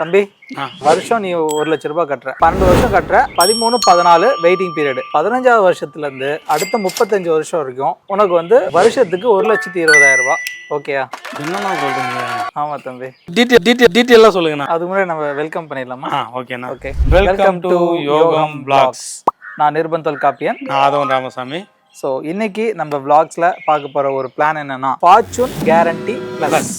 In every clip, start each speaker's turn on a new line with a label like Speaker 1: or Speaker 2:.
Speaker 1: தம்பி. வருஷம் நீ ஒரு லட்ச ரூபாய் கட்டுற. பன்னெண்டு வருஷம் கட்டுற பதிமூணு பதினாலு வெயிட்டிங் பீரியட் பதினஞ்சாவது வருஷத்துல இருந்து அடுத்த முப்பத்தஞ்சு வருஷம் வரைக்கும் உனக்கு வந்து வருஷத்துக்கு ஒரு லட்சத்தி இருபதாயிரம் ரூபாய். ஓகேயா
Speaker 2: என்னண்ணா சொல்றீங்க?
Speaker 1: ஆமா தம்பி.
Speaker 2: டீட்டெயில் டீட்டெயில் டீட்டெயிலாக சொல்லுங்கண்ணா.
Speaker 1: அதுக்கு முன்னாடி நம்ம வெல்கம் பண்ணிடலாமா?
Speaker 2: ஓகேண்ணா
Speaker 1: okay
Speaker 2: welcome to Yogam vlogs
Speaker 1: நான் நிர்பந்தல் காப்பியன்
Speaker 2: ஆதவன் ராமசாமி.
Speaker 1: ஸோ இன்னைக்கு நம்ம vlogsல பார்க்க போற ஒரு பிளான் என்னன்னா ஃபார்ச்சூன் கேரண்டி பிளஸ்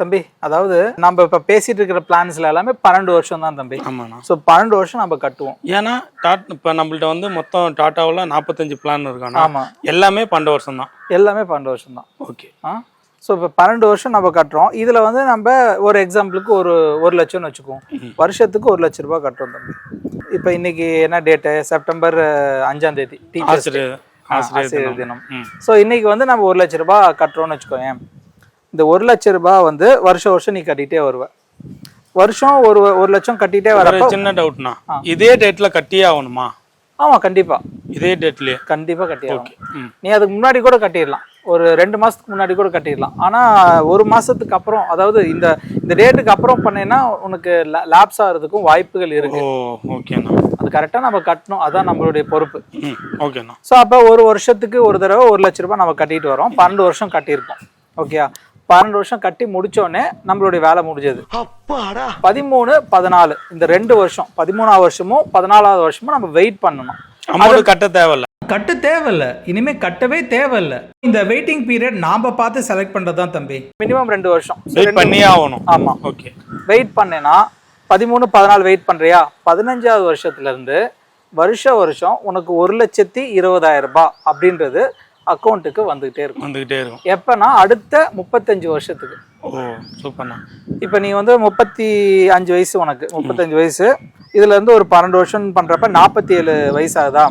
Speaker 1: தம்பி அதாவது நம்ம இப்ப பேசிட்டு இருக்கிற பிளான்ஸ்ல எல்லாமே பன்னெண்டு வருஷம் தான் தம்பி.
Speaker 2: ஆமாண்ணா.
Speaker 1: ஸோ பன்னெண்டு வருஷம் நம்ம கட்டுவோம்.
Speaker 2: ஏன்னா டாட் இப்போ நம்மள்ட்ட வந்து மொத்தம் டாட்டாவில் நாற்பத்தஞ்சு பிளான் இருக்காண்ணா.
Speaker 1: ஆமா.
Speaker 2: எல்லாமே பன்னெண்டு வருஷம் தான்.
Speaker 1: எல்லாமே பன்னெண்டு வருஷம் தான்.
Speaker 2: ஓகே.
Speaker 1: ஆ? ஸோ இப்போ பன்னெண்டு வருஷம் நம்ம கட்டுறோம். இதில் வந்து நம்ம ஒரு எக்ஸாம்பிளுக்கு ஒரு ஒரு லட்சம்னு வச்சுக்குவோம். வருஷத்துக்கு ஒரு லட்ச ரூபாய் கட்டுறோம் தம்பி. இப்போ இன்னைக்கு என்ன டேட்டு செப்டம்பர் அஞ்சாம் தேதி டீச்சர்ஸ்
Speaker 2: ஆசிரியர் தினம்.
Speaker 1: ஸோ இன்னைக்கு வந்து நம்ம ஒரு லட்ச ரூபாய் கட்டுறோம்னு வச்சுக்கோங்க இந்த ஒரு லட்ச ரூபாய் வந்து வருஷம் வருஷம் நீ கட்டிகிட்டே வருவ. வருஷம் ஒரு ஒரு லட்சம் கட்டிகிட்டே
Speaker 2: ஒரு
Speaker 1: வரப்போ
Speaker 2: சின்ன டவுட்ண்ணா இதே டேட்டில் கட்டியே ஆகணுமா?
Speaker 1: ஆமாம் கண்டிப்பாக
Speaker 2: இதே டேட்லயே
Speaker 1: கண்டிப்பாக கட்டி ஆகணும்.
Speaker 2: ம்.
Speaker 1: நீ அதுக்கு முன்னாடி கூட கட்டிடலாம். ஒரு ரெண்டு மாசத்துக்கு முன்னாடி கூட கட்டிடலாம். ஆனா ஒரு மாசத்துக்கு அப்புறம் அதாவது இந்த இந்த டேட்டுக்கு அப்புறம் பண்ணேன்னா உனக்கு லேப்ஸ் ஆகிறதுக்கும் வாய்ப்புகள் இருக்கு.
Speaker 2: ஓகேண்ணா
Speaker 1: அது கரெக்டாக நம்ம கட்டணும். அதான் நம்மளுடைய பொறுப்பு.
Speaker 2: ஓகேண்ணா
Speaker 1: ஸோ அப்போ ஒரு வருஷத்துக்கு ஒரு தடவை ஒரு லட்ச ரூபாய் நம்ம கட்டிட்டு வரோம். பன்னெண்டு வருஷம் கட்டியிருக்கோம் ஓகேயா பன்னெண்டு வருஷம் கட்டி முடிச்சோடனே நம்மளுடைய வேலை முடிஞ்சது. பதிமூணு பதினாலு. இந்த ரெண்டு வருஷம். பதிமூணாவது வருஷமும் பதினாலாவது வருஷமும் நம்ம வெயிட் பண்ணணும்.
Speaker 2: அமௌண்ட் கட்ட தேவையில்ல.
Speaker 1: கட்ட தேவையில்ல. இனிமே கட்டவே தேவையில்ல. இந்த வெயிட்டிங் பீரியட் நாம பார்த்து செலக்ட் பண்றது தான் தம்பி. மினிமம் ரெண்டு வருஷம்.
Speaker 2: வெயிட் பண்ணியே ஆகணும்.
Speaker 1: ஆமா.
Speaker 2: ஓகே
Speaker 1: வெயிட் பண்ணேன்னா பதிமூணு பதினாலு வெயிட் பண்றியா? பதினஞ்சாவது வருஷத்துல இருந்து வருஷ வருஷம் உனக்கு ஒரு லட்சத்தி இருபதாயிரம் ரூபாய் அப்படின்றது அக்கௌண்ட்டுக்கு வந்துகிட்டே இருக்கும்.
Speaker 2: வந்துக்கிட்டே இருக்கும்.
Speaker 1: எப்பனா அடுத்த முப்பத்தஞ்சு வருஷத்துக்கு.
Speaker 2: ஓ சூப்பர்ண்ணா.
Speaker 1: இப்போ நீ வந்து முப்பத்தி அஞ்சு வயசு உனக்கு. முப்பத்தஞ்சு வயசு. இதுல இருந்து ஒரு பன்னெண்டு வருஷம் பண்றப்ப நாற்பத்தி ஏழு வயசு ஆகுதா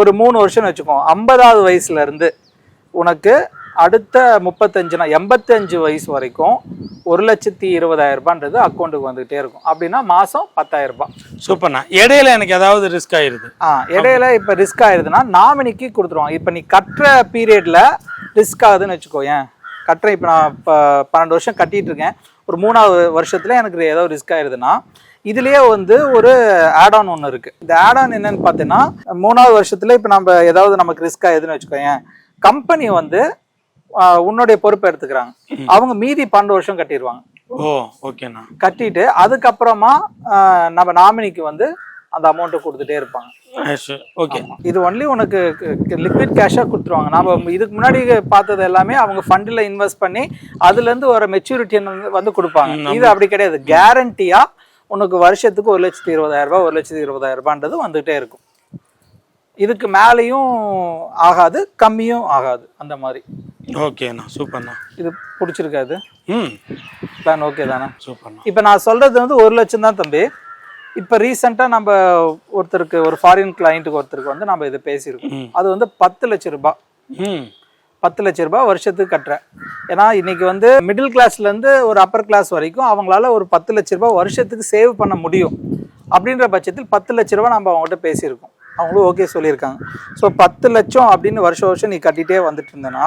Speaker 1: ஒரு மூணு வருஷம்னு வச்சுக்கோ ஐம்பதாவது வயசுல இருந்து உனக்கு அடுத்த முப்பத்தஞ்சுனா எண்பத்தஞ்சு வயசு வரைக்கும் ஒரு லட்சத்தி இருபதாயிரம் ரூபான்றது அக்கௌண்ட்டுக்கு வந்துகிட்டே இருக்கும். அப்படின்னா மாசம் பத்தாயிரம் ரூபாய்.
Speaker 2: சூப்பர்ண்ணா. இடையில எனக்கு ஏதாவது ரிஸ்க் ஆயிருது.
Speaker 1: ஆ இடையில இப்போ ரிஸ்க் ஆயிருதுன்னா நாமினிக்கு கொடுத்துருவாங்க. இப்போ நீ கட்டுற பீரியட்ல ரிஸ்க் ஆகுதுன்னு வச்சுக்கோ ஏன் கட்டுறேன். இப்போ நான் இப்போ பன்னெண்டு வருஷம் கட்டிட்டு இருக்கேன். ஒரு மூணாவது வருஷத்துல எனக்கு ஏதோ ரிஸ்க் ஆயிருதுன்னா இதுலயே வந்து ஒரு ஆட் ஆன் ஒன்று இருக்கு. இந்த ஆட் ஆன் என்னன்னு பார்த்தீங்கன்னா மூணாவது வருஷத்துல இப்போ நம்ம ஏதாவது நமக்கு ரிஸ்க் ஆகுதுன்னு வச்சுக்கோயேன். கம்பெனி வந்து உன்னுடைய பொறுப்பை எடுத்துக்கிறாங்க. அவங்க மீதி பன்னெண்டு வருஷம் கட்டிடுவாங்க.
Speaker 2: ஓ ஓகேண்ணா.
Speaker 1: கட்டிட்டு அதுக்கப்புறமா நம்ம நாமினிக்கு வந்து அந்த அமௌண்ட்டை கொடுத்துட்டே இருப்பாங்க.
Speaker 2: ஓகே.
Speaker 1: இது ஒன்லி உனக்கு லிக்விட் கேஷாக கொடுத்துருவாங்க. நாம இதுக்கு முன்னாடி பார்த்தது எல்லாமே அவங்க ஃபண்டில் இன்வெஸ்ட் பண்ணி அதுலேருந்து ஒரு மெச்சூரிட்டி வந்து கொடுப்பாங்க. இது அப்படி கிடையாது. கேரண்டியாக உனக்கு வருஷத்துக்கு ஒரு லட்சத்தி இருபதாயிரம் ரூபாய் ஒரு லட்சத்தி இருபதாயிரம் ரூபான்றது வந்துகிட்டே இருக்கும். இதுக்கு மேலேயும் ஆகாது கம்மியும் ஆகாது. அந்த மாதிரி.
Speaker 2: ஓகேண்ணா சூப்பர்ண்ணா.
Speaker 1: இது பிடிச்சிருக்காது
Speaker 2: ம்.
Speaker 1: பிளான் ஓகே தானே?
Speaker 2: சூப்பர்ண்ணா.
Speaker 1: இப்போ நான் சொல்றது வந்து ஒரு லட்சம் தான் தம்பி. இப்போ ரீசெண்டாக நம்ம ஒருத்தருக்கு ஒரு ஃபாரின் கிளைண்ட்டுக்கு ஒருத்தருக்கு வந்து நம்ம இதை பேசியிருக்கோம். அது வந்து பத்து லட்ச ரூபாய்
Speaker 2: ம்.
Speaker 1: பத்து லட்ச ரூபாய் வருஷத்துக்கு கட்டுறேன். ஏன்னா இன்னைக்கு வந்து மிடில் கிளாஸ்லேருந்து ஒரு அப்பர் கிளாஸ் வரைக்கும் அவங்களால ஒரு பத்து லட்ச ரூபாய் வருஷத்துக்கு சேவ் பண்ண முடியும். அப்படின்ற பட்சத்தில் பத்து லட்ச ரூபாய் நம்ம அவங்ககிட்ட பேசியிருக்கோம். அவங்களும் ஓகே சொல்லியிருக்காங்க. ஸோ பத்து லட்சம் அப்படின்னு வருஷம் வருஷம் நீ கட்டிட்டே வந்துட்டு இருந்தேன்னா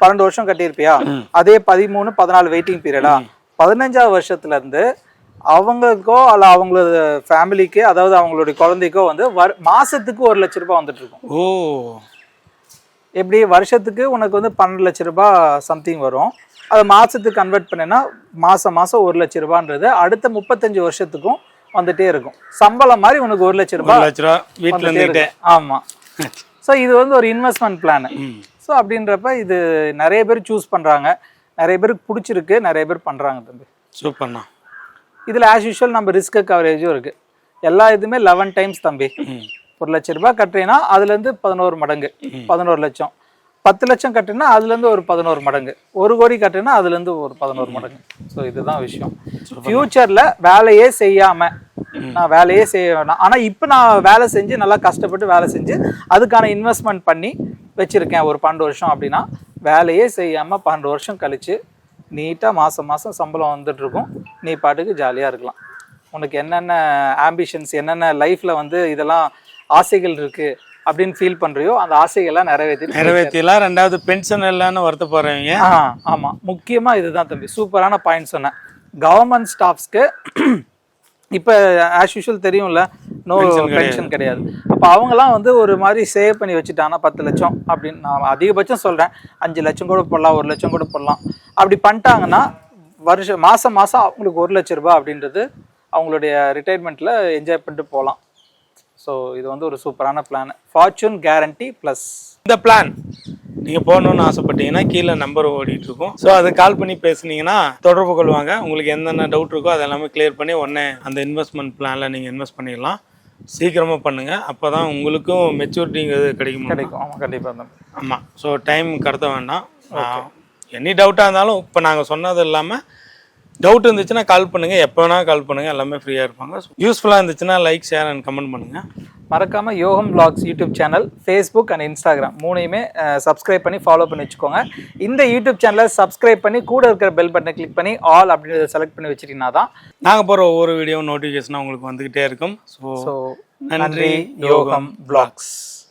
Speaker 1: பன்னெண்டு வருஷம் கட்டியிருப்பியா? அதே பதிமூணு பதினாலு வெயிட்டிங் பீரியடா பதினஞ்சாவது வருஷத்துல இருந்து அவங்களுக்கோ அல்ல அவங்களோட ஃபேமிலிக்கு அதாவது அவங்களுடைய குழந்தைக்கோ வந்து வர் மாசத்துக்கு ஒரு லட்ச ரூபாய் வந்துட்டு இருக்கும்.
Speaker 2: ஓ.
Speaker 1: எப்படி? வருஷத்துக்கு உனக்கு வந்து பன்னெண்டு லட்ச ரூபாய் சம்திங் வரும். அதை மாசத்துக்கு கன்வெர்ட் பண்ணேன்னா மாசம் மாசம் ஒரு லட்ச ரூபான்றது அடுத்த முப்பத்தஞ்சு வருஷத்துக்கும் வந்துட்டே இருக்கும். சம்பளம் மாதிரி உனக்கு ஒரு லட்ச
Speaker 2: ஒரு
Speaker 1: ரூபாய்
Speaker 2: லட்ச ரூபா வீட்டில் இருந்துக்கிட்டே
Speaker 1: இருக்கும். ஆமா. ஸோ இது வந்து ஒரு இன்வெஸ்ட்மெண்ட் பிளான் ஸோ அப்படின்றப்ப இது நிறைய பேர் சூஸ் பண்றாங்க. நிறைய பேருக்கு பிடிச்சிருக்கு. நிறைய பேர் பண்றாங்க தம்பி.
Speaker 2: சூப்பர்ண்ணா
Speaker 1: இதுல ஆஸ் யூஷுவல் நம்ம ரிஸ்க் கவரேஜும் இருக்கு. எல்லா இதுமே லெவன் டைம்ஸ் தம்பி. ஒரு லட்ச ரூபாய் கட்டுறீங்கன்னா அதுலேருந்து பதினோரு மடங்கு. பதினோரு லட்சம். பத்து லட்சம் கட்டுனா அதுலேருந்து ஒரு பதினோரு மடங்கு. ஒரு கோடி கட்டுனா அதுலேருந்து ஒரு பதினோரு மடங்கு. ஸோ இதுதான் விஷயம். ஃப்யூச்சரில் வேலையே செய்யாமல் நான் வேலையே செய்ய வேணாம். ஆனால் இப்போ நான் வேலை செஞ்சு நல்லா கஷ்டப்பட்டு வேலை செஞ்சு அதுக்கான இன்வெஸ்ட்மெண்ட் பண்ணி வச்சுருக்கேன் ஒரு பன்னெண்டு வருஷம் அப்படின்னா வேலையே செய்யாமல் பன்னெண்டு வருஷம் கழித்து நீட்டாக மாதம் மாதம் சம்பளம் வந்துட்டுருக்கும். நீ பாட்டுக்கு ஜாலியாக இருக்கலாம். உனக்கு என்னென்ன ஆம்பிஷன்ஸ் என்னென்ன லைஃப்பில் வந்து இதெல்லாம் ஆசைகள் இருக்குது அப்படின்னு ஃபீல் பண்றியோ அந்த ஆசைகள்லாம் நிறைவேற்றி
Speaker 2: நிறைவேற்றிலாம் ரெண்டாவது பென்ஷன் இல்லைன்னு வருத்தப்படுறவங்க.
Speaker 1: ஆ ஆமாம் முக்கியமாக இதுதான் தம்பி. சூப்பரான பாயிண்ட் சொன்னேன் கவர்மெண்ட் ஸ்டாஃப்ஸ்க்கு இப்போ ஆஸ் யூஷுவல் தெரியும்ல நோ பென்ஷன் கிடையாது. அப்போ அவங்கலாம் வந்து ஒரு மாதிரி சேவ் பண்ணி வச்சுட்டாங்கன்னா பத்து லட்சம் அப்படின்னு நான் அதிகபட்சம் சொல்கிறேன் அஞ்சு லட்சம் கூட போடலாம் ஒரு லட்சம் கூட போடலாம். அப்படி பண்ணிட்டாங்கன்னா வருஷம் மாதம் மாதம் அவங்களுக்கு ஒரு லட்ச ரூபாய் அப்படின்றது அவங்களுடைய ரிட்டையர்மெண்ட்டில் என்ஜாய் பண்ணிட்டு போகலாம். ஸோ இது வந்து ஒரு சூப்பரான பிளான் ஃபார்ச்சூன் கேரண்டி ப்ளஸ்
Speaker 2: இந்த பிளான் நீங்கள் போகணுன்னு ஆசைப்பட்டீங்கன்னா கீழே நம்பர் ஓடிட்டு இருக்கும். ஸோ அதை கால் பண்ணி பேசுனீங்கன்னா தொடர்பு கொள்வாங்க. உங்களுக்கு என்னென்ன டவுட் இருக்கோ அது எல்லாமே கிளியர் பண்ணி உடனே அந்த இன்வெஸ்ட்மெண்ட் பிளானில் நீங்கள் இன்வெஸ்ட் பண்ணிடலாம். சீக்கிரமாக பண்ணுங்கள் அப்போ தான் உங்களுக்கும் மெச்சூரிட்டிங்கிறது கிடைக்கும்
Speaker 1: கிடைக்கும். ஆமாம் கண்டிப்பாக தம்பி
Speaker 2: ஆமாம் ஸோ டைம் கடத்த வேண்டாம். எனி டவுட்டாக இருந்தாலும் இப்போ நாங்கள் சொன்னது இல்லாமல் டவுட் இருந்துச்சுன்னா கால் பண்ணுங்கள் எப்போ வேணால் கால் பண்ணுங்கள் எல்லாமே ஃப்ரீயாக இருப்பாங்க. யூஸ்ஃபுல்லாக இருந்துச்சுன்னா லைக் ஷேர் அண்ட் கமெண்ட் பண்ணுங்கள்
Speaker 1: மறக்காம Yogam vlogs YouTube channel Facebook and Instagram மூணையுமே subscribe பண்ணி ஃபாலோ பண்ணி வச்சுக்கோங்க. இந்த யூடியூப் சேனலை சப்ஸ்கிரைப் பண்ணி கூட இருக்கிற பெல் பட்டனை கிளிக் பண்ணி ஆல் அப்படின்றத செலக்ட் பண்ணி வச்சிட்டீங்கன்னா தான்
Speaker 2: நாங்கள் போகிற ஒவ்வொரு வீடியோ நோட்டிஃபிகேஷன் உங்களுக்கு வந்துக்கிட்டே இருக்கும். ஸோ
Speaker 1: நன்றி. யோகம் vlogs.